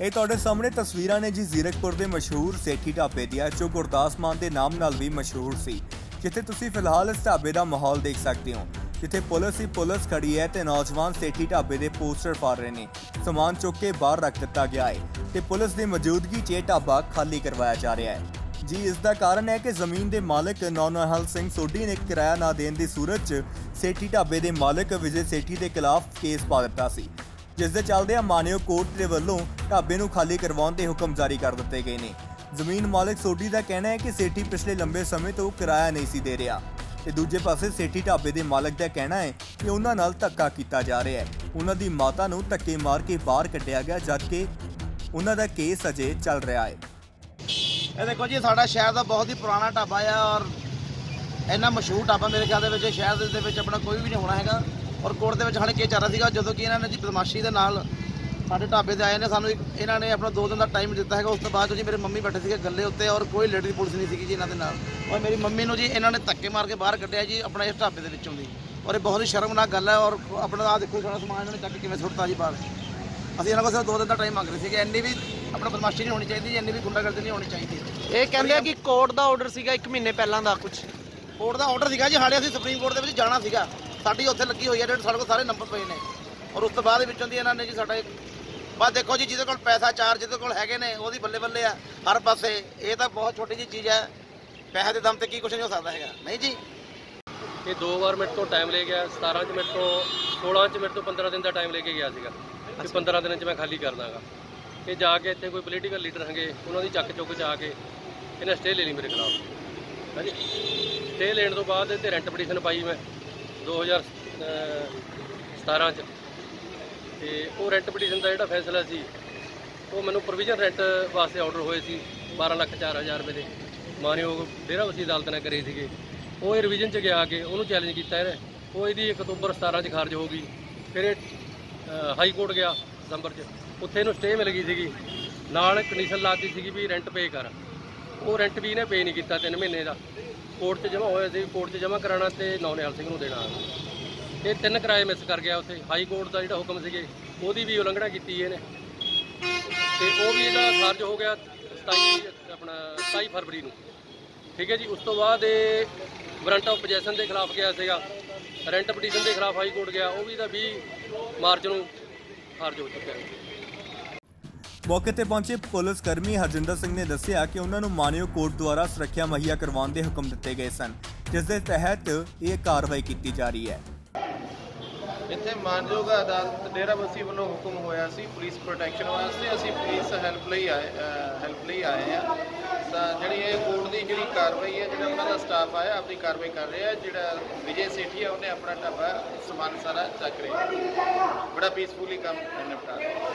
ਇਹ ਤੁਹਾਡੇ ਸਾਹਮਣੇ ਤਸਵੀਰਾਂ ਨੇ ਜੀ ਜ਼ੀਰਕਪੁਰ ਦੇ ਮਸ਼ਹੂਰ ਸੇਠੀ ਢਾਬੇ ਦੀਆਂ, ਜੋ ਗੁਰਦਾਸ ਮਾਨ ਦੇ ਨਾਮ ਨਾਲ ਵੀ ਮਸ਼ਹੂਰ ਸੀ। ਜਿੱਥੇ ਤੁਸੀਂ ਫਿਲਹਾਲ ਇਸ ਢਾਬੇ ਦਾ ਮਾਹੌਲ ਦੇਖ ਸਕਦੇ ਹੋ। ਜਿੱਥੇ ਪੁਲਿਸ ਹੀ ਪੁਲਿਸ ਖੜੀ ਹੈ ਤੇ ਨੌਜਵਾਨ ਸੇਠੀ ਢਾਬੇ ਦੇ ਪੋਸਟਰ ਫਾੜ ਰਹੇ ਨੇ। ਸਮਾਨ ਚੁੱਕ ਕੇ ਬਾਹਰ ਰੱਖ ਦਿੱਤਾ ਗਿਆ ਹੈ ਤੇ ਪੁਲਿਸ ਦੀ ਮੌਜੂਦਗੀ 'ਚ ਇਹ ਢਾਬਾ ਖਾਲੀ ਕਰਵਾਇਆ ਜਾ ਰਿਹਾ ਹੈ। ਜੀ, ਇਸ ਦਾ ਕਾਰਨ ਹੈ ਕਿ ਜ਼ਮੀਨ ਦੇ ਮਾਲਕ ਨੌਨਹਲ ਸਿੰਘ ਸੋਢੀ ਨੇ ਕਿਰਾਇਆ ਨਾ ਦੇਣ ਦੀ ਸੂਰਤ 'ਚ ਸੇਠੀ ਢਾਬੇ ਦੇ ਮਾਲਕ ਵਿਜੇ ਸੇਠੀ ਦੇ ਖਿਲਾਫ ਕੇਸ ਪਾ ਦਿੱਤਾ ਸੀ। ਜਿਸ ਦੇ ਚੱਲਦੇ ਮਾਨਿਓ ਕੋਰਟ ਦੇ ਵੱਲੋਂ ਢਾਬੇ ਨੂੰ ਖਾਲੀ ਕਰਵਾਉਣ ਦੇ ਹੁਕਮ ਜਾਰੀ ਕਰ ਦਿੱਤੇ ਗਏ ਨੇ। ਜ਼ਮੀਨ ਮਾਲਕ ਸੋਢੀ ਦਾ ਕਹਿਣਾ ਹੈ ਕਿ ਸੇਠੀ ਪਿਛਲੇ ਲੰਬੇ ਸਮੇਂ ਤੋਂ ਕਿਰਾਇਆ ਨਹੀਂ ਸੀ ਦੇ ਰਿਹਾ। ਤੇ ਦੂਜੇ ਪਾਸੇ ਸੇਠੀ ਢਾਬੇ ਦੇ ਮਾਲਕ ਦਾ ਕਹਿਣਾ ਹੈ ਕਿ ਉਹਨਾਂ ਨਾਲ ਧੱਕਾ ਕੀਤਾ ਜਾ ਰਿਹਾ ਹੈ। ਉਹਨਾਂ ਦੀ ਮਾਤਾ ਨੂੰ ਧੱਕੇ ਮਾਰ ਕੇ ਬਾਹਰ ਕੱਢਿਆ ਗਿਆ ਜਦਕਿ ਉਹਨਾਂ ਦਾ ਕੇਸ ਅਜੇ ਚੱਲ ਰਿਹਾ ਹੈ। ਇਹ ਦੇਖੋ ਜੀ, ਸਾਡਾ ਸ਼ਹਿਰ ਦਾ ਬਹੁਤ ਹੀ ਪੁਰਾਣਾ ਢਾਬਾ ਆ ਔਰ ਇੰਨਾ ਮਸ਼ਹੂਰ ਢਾਬਾ ਮੇਰੇ ਖਿਆਲ ਦੇ ਵਿੱਚ, ਸ਼ਹਿਰ ਦੇ ਵਿੱਚ ਆਪਣਾ ਕੋਈ ਵੀ ਨਹੀਂ ਹੋਣਾ ਹੈਗਾ। ਔਰ ਕੋਰਟ ਦੇ ਵਿੱਚ ਹਾਲੇ ਕੀ ਚੱਲ ਰਿਹਾ ਸੀਗਾ ਜਦੋਂ ਕਿ ਇਹਨਾਂ ਨੇ ਜੀ ਬਦਮਾਸ਼ੀ ਦੇ ਨਾਲ ਸਾਡੇ ਢਾਬੇ ਤੇ ਆਏ ਨੇ ਸਾਨੂੰ ਇੱਕ ਇਹਨਾਂ ਨੇ ਆਪਣਾ 2 ਦਿਨ ਦਾ ਟਾਈਮ ਦਿੱਤਾ ਹੈਗਾ ਉਸ ਤੋਂ ਬਾਅਦ ਜੀ ਮੇਰੇ ਮੰਮੀ ਬੈਠੇ ਸੀਗੇ ਗੱਲੇ ਉੱਤੇ ਔਰ ਕੋਈ ਲੇਡੀ ਪੁਲਿਸ ਨਹੀਂ ਸੀਗੀ ਜੀ ਇਹਨਾਂ ਦੇ ਨਾਲ। ਔਰ ਮੇਰੀ ਮੰਮੀ ਨੂੰ ਜੀ ਇਹਨਾਂ ਨੇ ਧੱਕੇ ਮਾਰ ਕੇ ਬਾਹਰ ਕੱਢਿਆ ਜੀ ਆਪਣਾ ਇਸ ਢਾਬੇ ਦੇ ਵਿੱਚੋਂ ਦੀ। ਔਰ ਇਹ ਬਹੁਤ ਹੀ ਸ਼ਰਮਨਾਕ ਗੱਲ ਹੈ ਔਰ ਆਪਣਾ ਆਹ ਦੇਖੋ ਸਾਰਾ ਸਮਾਨ ਇਹਨਾਂ ਨੇ ਚੱਕ ਕੇ ਕਿਵੇਂ ਸੁੱਟਤਾ ਜੀ ਬਾਹਰ। ਅਸੀਂ ਇਹਨਾਂ ਕੋਲ ਸਿਰਫ 2 ਦਿਨ ਦਾ ਟਾਈਮ ਮੰਗ ਰਹੇ ਸੀਗੇ ਇੰਨੀ ਵੀ ਆਪਣਾ ਬਦਮਾਸ਼ੀ ਨਹੀਂ ਹੋਣੀ ਚਾਹੀਦੀ ਜੀ ਇੰਨੀ ਵੀ ਗੁੰਡਾਗਰਦੀ ਨਹੀਂ ਹੋਣੀ ਚਾਹੀਦੀ। ਇਹ ਕਹਿੰਦੇ ਆ ਕਿ ਕੋਰਟ ਦਾ ਆਰਡਰ ਸੀਗਾ 1 ਮਹੀਨੇ ਪਹਿਲਾਂ ਦਾ ਕੁਝ ਕੋਰਟ ਦਾ ਆਰਡਰ ਸੀਗਾ ਜੀ ਹਾਲੇ ਅਸੀਂ ਸੁਪਰੀਮ ਕੋਰਟ ਦੇ ਵਿੱਚ ਜਾਣਾ ਸੀਗਾ। ਸਾਡੀ ਉੱਥੇ ਲੱਗੀ ਹੋਈ ਹੈ ਜਿਹੜੇ ਸਾਡੇ ਕੋਲ ਸਾਰੇ ਨੰਬਰ ਪਏ ਨੇ। ਔਰ ਉਸ ਤੋਂ ਬਾਅਦ ਵਿੱਚੋਂ ਦੀ ਇਹਨਾਂ ਨੇ ਜੀ ਸਾਡਾ ਬਸ ਦੇਖੋ ਜੀ ਜਿਹਦੇ ਕੋਲ ਪੈਸਾ ਚਾਰ ਜਿਹਦੇ ਕੋਲ ਹੈਗੇ ਨੇ ਉਹਦੀ ਬੱਲੇ ਬੱਲੇ ਆ ਹਰ ਪਾਸੇ। ਇਹ ਤਾਂ ਬਹੁਤ ਛੋਟੀ ਜੀ ਚੀਜ਼ ਹੈ। ਪੈਸੇ ਦੇ ਦਮ ਤੇ ਕੀ ਕੁਝ ਨਹੀਂ ਹੋ ਸਕਦਾ ਹੈਗਾ। ਨਹੀਂ ਜੀ? ਇਹ ਦੋ ਵਾਰ ਮੇਰੇ ਤੋਂ ਟਾਈਮ ਲੈ ਗਿਆ 17 ਚ ਮੇਰੇ ਤੋਂ 16 ਚ ਮੇਰੇ ਤੋਂ 15 ਦਿਨ ਦਾ ਟਾਈਮ ਲੈ ਕੇ ਗਿਆ ਸੀਗਾ। ਕਿ 15 ਦਿਨਾਂ ਚ ਮੈਂ ਖਾਲੀ ਕਰ ਦਾਂਗਾ ਇਹ ਜਾ ਕੇ ਇੱਥੇ ਕੋਈ ਪੋਲੀਟੀਕਲ ਲੀਡਰ ਹੈਗੇ ਉਹਨਾਂ ਦੀ ਚੱਕ ਚੁੱਕ ਜਾ ਕੇ ਇਹਨੇ ਸਟੇ ਲੈ ਲਈ ਮੇਰੇ ਖਿਲਾਫ। ਹਾਂਜੀ। ਸਟੇ ਲੈਣ ਤੋਂ ਬਾਅਦ ਤੇ ਰੈਂਟ ਪਟੀਸ਼ਨ ਪਾਈ ਮੈਂ। 2017 ਚ। ਤੇ ਉਹ ਰੈਂਟ ਪਟੀਸ਼ਨ ਦਾ ਜਿਹੜਾ ਫੈਸਲਾ ਸੀ, ਉਹ ਮੈਨੂੰ ਪ੍ਰੋਵੀਜ਼ਨ ਰੈਂਟ ਵਾਸਤੇ ਆਰਡਰ ਹੋਏ ਸੀ 12 ਲੱਖ 4000 ਰੁਪਏ ਦੇ। ਮਾਨਯੋਗ ਡੇਰਾ ਵਸੀ ਅਦਾਲਤ ਨੇ ਕਰੇ ਸੀਗੇ। ਉਹ ਇਹ ਰਿਵੀਜ਼ਨ ਚ ਗਿਆ ਕੇ ਉਹਨੂੰ ਚੈਲੰਜ ਕੀਤਾ ਇਹਨੇ। ਉਹ ਇਹਦੀ 1 ਅਕਤੂਬਰ 17 ਚ ਖਾਰਜ ਹੋ ਗਈ। ਫਿਰ ਇਹ ਹਾਈ ਕੋਰਟ ਗਿਆ ਦਸੰਬਰ ਚ। ਉੱਥੇ ਇਹਨੂੰ ਸਟੇ ਮਿਲ ਗਈ ਸੀਗੀ। ਨਾਲ ਕੰਡੀਸ਼ਨ ਲਾਤੀ ਸੀਗੀ ਵੀ ਰੈਂਟ ਪੇ ਕਰ। ਉਹ ਰੈਂਟ ਵੀ ਇਹਨੇ ਪੇ ਨਹੀਂ ਕੀਤਾ 3 ਮਹੀਨੇ ਦਾ। ਕੋਰਟ 'ਚ ਜਮ੍ਹਾਂ ਹੋਇਆ ਸੀ, ਕੋਰਟ 'ਚ ਜਮ੍ਹਾਂ ਕਰਾਉਣਾ ਤੇ ਨੌਨਿਆਲ ਸਿੰਘ ਨੂੰ ਦੇਣਾ। ਇਹ ਤਿੰਨ ਕਿਰਾਏ ਮਿਸ ਕਰ ਗਿਆ ਉੱਥੇ। ਹਾਈ ਕੋਰਟ ਦਾ ਜਿਹੜਾ ਹੁਕਮ ਸੀਗੇ, ਉਹਦੀ ਵੀ ਉਲੰਘਣਾ ਕੀਤੀ ਇਹਨੇ। ਤੇ ਉਹ ਵੀ ਇਹਦਾ ਖਾਰਜ ਹੋ ਗਿਆ 27 ਆਪਣਾ 27 ਫਰਵਰੀ ਨੂੰ। ਠੀਕ ਹੈ ਜੀ, ਉਸ ਤੋਂ ਬਾਅਦ ਇਹ ਵਾਰੰਟ ਆਫ ਪੋਜੈਸ਼ਨ ਦੇ ਖਿਲਾਫ ਗਿਆ ਸੀਗਾ। ਰੈਂਟ ਪਟੀਸ਼ਨ ਦੇ ਖਿਲਾਫ ਹਾਈ ਕੋਰਟ ਗਿਆ। ਉਹ ਵੀ ਦਾ 20 ਮਾਰਚ ਨੂੰ ਖਾਰਜ ਹੋ ਚੁੱਕਿਆ। ਹੈ ਮੌਕੇ ਤੇ ਪਹੁੰਚੇ ਪੁਲਿਸ ਕਰਮੀ ਹਰਜਿੰਦਰ ਸਿੰਘ ਨੇ ਦੱਸਿਆ ਕਿ ਉਹਨਾਂ ਨੂੰ ਮਾਨਯੋਗ ਕੋਰਟ ਦੁਆਰਾ ਸੁਰੱਖਿਆ ਮੁਹੱਈਆ ਕਰਵਾਉਣ ਦੇ ਹੁਕਮ ਦਿੱਤੇ ਗਏ ਸਨ, ਜਿਸ ਦੇ ਤਹਿਤ ਇਹ ਕਾਰਵਾਈ ਕੀਤੀ ਜਾ ਰਹੀ ਹੈ। ਇੱਥੇ ਮਾਨਯੋਗ ਅਦਾਲਤ ਡੇਰਾਬੱਸੀ ਵੱਲੋਂ ਹੁਕਮ ਹੋਇਆ ਸੀ ਪੁਲਿਸ ਪ੍ਰੋਟੈਕਸ਼ਨ ਵਾਸਤੇ। ਅਸੀਂ ਪੁਲਿਸ ਹੈਲਪ ਲਈ ਆਏ ਹੈਲਪ ਲਈ ਆਏ ਆ ਤਾਂ ਜਿਹੜੀ ਇਹ ਕੋਰਟ ਦੀ ਜਿਹੜੀ ਕਾਰਵਾਈ ਹੈ, ਜਿਹੜਾ ਉਹਨਾਂ ਦਾ ਸਟਾਫ ਆਇਆ, ਆਪਣੀ ਕਾਰਵਾਈ ਕਰ ਰਿਹਾ ਜਿਹੜਾ ਵਿਜੇ ਸੇਠੀ ਹੈ ਉਹਨੇ ਆਪਣਾ ਢਾਬਾ ਸਮਾਨ ਸਾਰਾ ਚੱਕ ਰਿਹਾ ਬੜਾ ਪੀਸਫੁਲੀ ਕੰਮ ਨਿਪਟਾ ਰਿਹਾ।